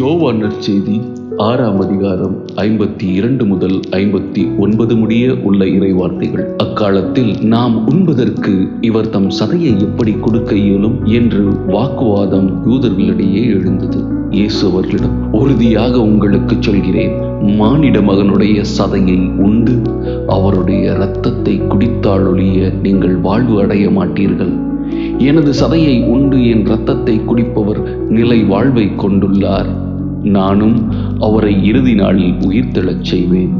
யோவான் நற்செய்தி ஆறாம் அதிகாரம் ஐம்பத்தி இரண்டு முதல் ஐம்பத்தி ஒன்பது முடிய உள்ள இறைவார்த்தைகள். அக்காலத்தில் நாம் உண்பதற்கு இவர் தம் சதையை எப்படி கொடுக்க இயலும் என்று வாக்குவாதம் யூதர்களிடையே எழுந்தது. இயேசு அவர்களிடம் உறுதியாக உங்களுக்கு சொல்கிறேன் மானிட மகனுடைய சதையை உண்டு அவருடைய இரத்தத்தை குடித்தாலொழிய நீங்கள் வாழ்வு அடைய மாட்டீர்கள். எனது சதையை உண்டு என் இரத்தத்தை குடிப்பவர் நிலை வாழ்வை கொண்டுள்ளார். நானும் அவரை இறுதி நாளில் உயிர்த்தெழச் செய்வேன்.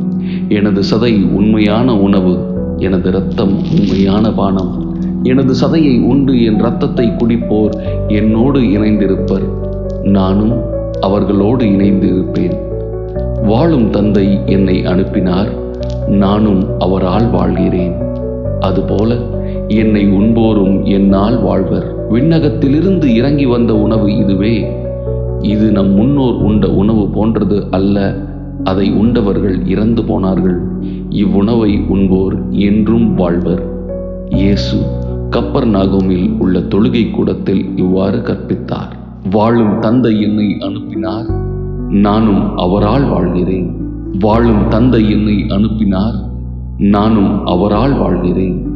எனது சதை உண்மையான உணவு எனது இரத்தம் உண்மையான பானம். எனது சதையை உண்டு என் இரத்தத்தை குடிப்போர் என்னோடு இணைந்திருப்பர். நானும் அவர்களோடு இணைந்து இருப்பேன் வாழும் தந்தை என்னை அனுப்பினார் நானும் அவரால் வாழ்கிறேன். அதுபோல என்னை உண்போரும் என்னால் வாழ்வர். விண்ணகத்திலிருந்து இறங்கி வந்த உணவு இதுவே. இது நம் முன்னோர் உண்ட உணவு போன்றது அல்ல அதை உண்டவர்கள் இறந்து போனார்கள். இவ்வுணவை உண்போர் என்றும் வாழ்வர். இயேசு கப்பர் நாகோமில் உள்ள தொழுகை கூடத்தில் இவ்வாறு கற்பித்தார். வாழும் தந்தை என்னை அனுப்பினார் நானும் அவரால் வாழ்கிறேன். வாழும் தந்தை என்னை அனுப்பினார் நானும் அவரால் வாழ்கிறேன்.